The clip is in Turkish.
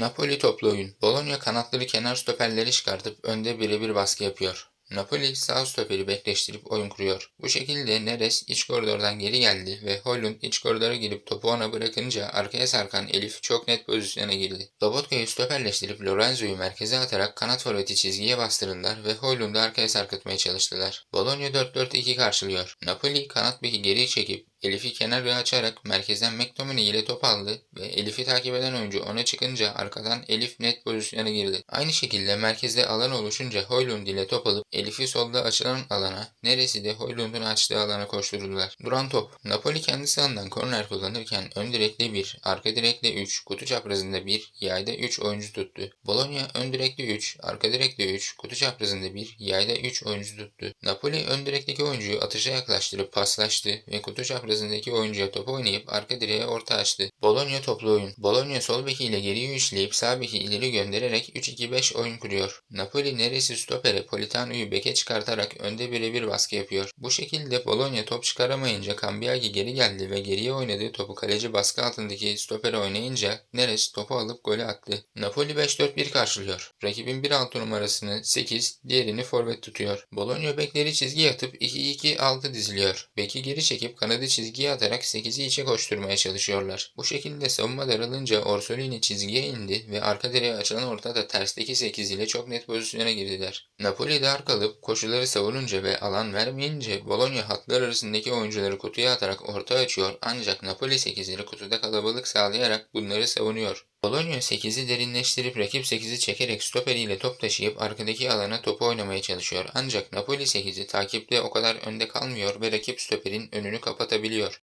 Napoli toplu oyun. Bologna kanatları kenar stoperleri çıkartıp önde birebir baskı yapıyor. Napoli sağ stoperi bekleştirip oyun kuruyor. Bu şekilde Neres iç koridordan geri geldi ve Højlund iç koridora girip topu ona bırakınca arkaya sarkan Elif çok net pozisyona girdi. Lobotka'yı stoperleştirip Lorenzo'yu merkeze atarak kanat forveti çizgiye bastırdılar ve Højlund'u arkaya sarkıtmaya çalıştılar. Bologna 4-4-2 karşılıyor. Napoli kanat beki geri çekip Elif'i kenara açarak merkezden McTominay ile top aldı ve Elif'i takip eden oyuncu ona çıkınca arkadan Elif net pozisyona girdi. Aynı şekilde merkezde alan oluşunca Højlund ile top alıp Elif'i solda açılan alana, neresi de Højlund'un açtığı alana koşturdular. Duran top. Napoli kendi sahandan korner kullanırken ön direkte 1, arka direkte 3, kutu çaprazında 1, yayda 3 oyuncu tuttu. Bologna ön direkte 3, arka direkte 3, kutu çaprazında 1, yayda 3 oyuncu tuttu. Napoli ön direkteki oyuncuyu atışa yaklaştırıp paslaştı ve kutu çaprazındaki oyuncuya top oynayıp arka direğe orta açtı. Bologna toplu oyun. Bologna sol bekiyle geriye üçleyip sağ beki ileri göndererek 3-2-5 oyun kuruyor. Napoli neresi stopere Politano'yu beke çıkartarak önde birebir baskı yapıyor. Bu şekilde Bologna top çıkaramayınca Cambiagi geri geldi ve geriye oynadığı topu kaleci baskı altındaki stopere oynayınca Neres topu alıp golü attı. Napoli 5-4-1 karşılıyor. Rakibin 1-6 numarasını 8, diğerini forvet tutuyor. Bologna bekleri çizgiye atıp 2-2-6 diziliyor. Beki geri çekip kanadı çizgiye atarak 8'i içe koşturmaya çalışıyorlar. Bu şekilde savunma daralınca Orsolini çizgiye indi ve arka direğe açılan ortada tersteki 8 ile çok net pozisyona girdiler. Napoli dar kalıp koşuları savununca ve alan vermeyince Bologna hatlar arasındaki oyuncuları kutuya atarak orta açıyor ancak Napoli 8'leri kutuda kalabalık sağlayarak bunları savunuyor. Bologna 8'i derinleştirip rakip 8'i çekerek stoperiyle top taşıyıp arkadaki alana topu oynamaya çalışıyor. Ancak Napoli 8'i takipte o kadar önde kalmıyor ve rakip stoperin önünü kapatabiliyor.